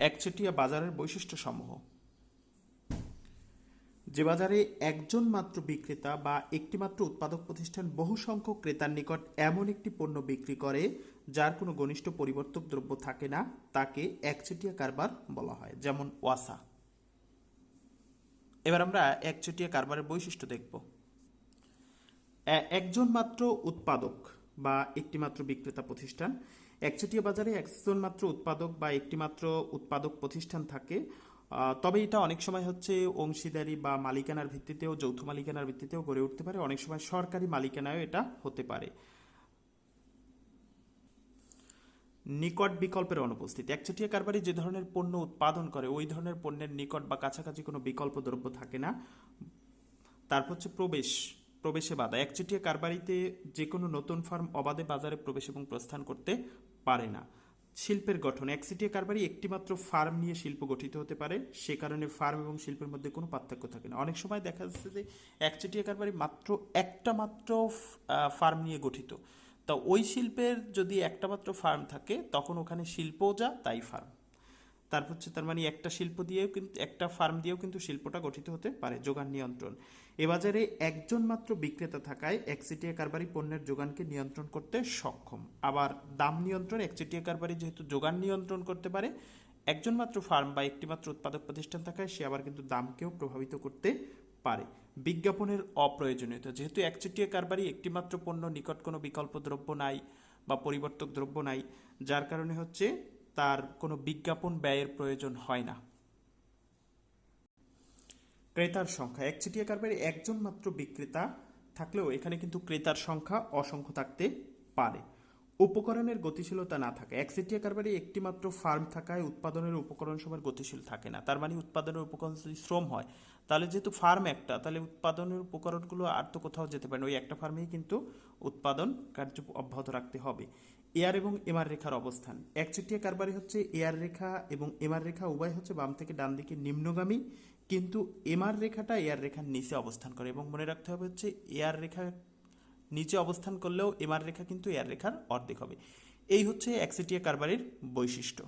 একচেটিয়া বাজারের বৈশিষ্ট্য সমূহ যে বাজারে একজন মাত্র বিক্রেতা বা একটি মাত্র উৎপাদক প্রতিষ্ঠান বহু সংখ্যক ক্রেতার নিকট এমন একটি পণ্য বিক্রি করে, যার কোনো ঘনিষ্ঠ পরিবর্তক দ্রব্য থাকে না, তাকে একচেটিয়া কারবার বলা হয়, যেমন ওয়াসা। এবার আমরা একচেটিয়া কারবারের বৈশিষ্ট্য দেখব। একজন মাত্র উৎপাদক বা একটি মাত্র বিক্রেতা প্রতিষ্ঠান একচেটিয়া বাজারে একজন মাত্র উৎপাদক বা একটি মাত্র উৎপাদক প্রতিষ্ঠান থাকে। তবে এটা অনেক সময় হচ্ছে অংশীদারি বা মালিকানার ভিত্তিতেও, যৌথ মালিকানার ভিত্তিতেও গড়ে উঠতে পারে। অনেক সময় সরকারি মালিকানায়ও এটা হতে পারে। নিকট বিকল্পের অনুপস্থিতি। একচেটিয়া কারবারি যে ধরনের পণ্য উৎপাদন করে, ওই ধরনের পণ্যের নিকট বা কাছাকাছি কোনো বিকল্প দ্রব্য থাকে না। তারপর হচ্ছে প্রবেশ। প্রবেশে বাধা। একচেটিয়া কারবারিতে যে কোনো নতুন ফার্ম অবাধে বাজারে প্রবেশ এবং প্রস্থান করতে পারে না। শিল্পের গঠন। একচেটিয়া কারবারি একটিমাত্র ফার্ম নিয়ে শিল্প গঠিত হতে পারে, সে কারণে ফার্ম এবং শিল্পের মধ্যে কোনো পার্থক্য থাকে না। অনেক সময় দেখা যাচ্ছে যে একচেটিয়া কারবারি মাত্র একটা মাত্র ফার্ম নিয়ে গঠিত। তা ওই শিল্পের যদি একটা মাত্র ফার্ম থাকে, তখন ওখানে শিল্পও যা, তাই ফার্ম। তারপর হচ্ছে তার মানে একটা শিল্প দিয়েও কিন্তু একটা ফার্ম দিয়েও কিন্তু শিল্পটা গঠিত হতে পারে যোগান নিয়ন্ত্রণ। এ বাজারে একজন মাত্র বিক্রেতা থাকায় একচেটিয়া কারবারি পণ্যের যোগানকে নিয়ন্ত্রণ করতে সক্ষম। আবার দাম নিয়ন্ত্রণ, একচেটিয়া কারবারি যেহেতু যোগান নিয়ন্ত্রণ করতে পারে, একজন মাত্র ফার্ম বা একটি মাত্র উৎপাদক প্রতিষ্ঠান থাকায় সে আবার কিন্তু দামকেও প্রভাবিত করতে পারে। বিজ্ঞাপনের অপ্রয়োজনীয়তা, যেহেতু একচেটিয়া কারবারি একটিমাত্র পণ্য নিকট কোনো বিকল্প দ্রব্য নাই বা পরিবর্তক দ্রব্য নাই, যার কারণে হচ্ছে তার কোনো বিজ্ঞাপন ব্যয়ের প্রয়োজন হয় না। ক্রেতার সংখ্যা। একচেটিয়া কারবারে একজন মাত্র বিক্রেতা থাকলেও এখানে কিন্তু ক্রেতার সংখ্যা অসংখ্য থাকতে পারে। উপকরণের গতিশীলতা না থাকে। একচেটিয়া কারবারে একটি মাত্র ফার্ম থাকায় উৎপাদনের উপকরণ সময় গতিশীল থাকে না। তার মানে উৎপাদনের উপকরণ যদি শ্রম হয়, তাহলে যেহেতু ফার্ম একটা, তাহলে উৎপাদনের উপকরণগুলো আর তো কোথাও যেতে পারে না। ওই একটা ফার্মেই কিন্তু উৎপাদন কার্য অব্যাহত রাখতে হবে। এয়ার এবং এমআর রেখার অবস্থান। একচেটিয়া কারবারি হচ্ছে এয়ার রেখা এবং এমআর রেখা উভয় হচ্ছে বাম থেকে ডান দিকে নিম্নগামী, কিন্তু এমআর রেখাটা এয়ার রেখার নিচে অবস্থান করে এবং মনে রাখতে হবে হচ্ছে এয়ার রেখা নিচে অবস্থান করলেও এমআর রেখা কিন্তু এয়ার রেখার অর্ধেক হবে। এই হচ্ছে অ্যাক্সিটিয়া কারবারের বৈশিষ্ট্য।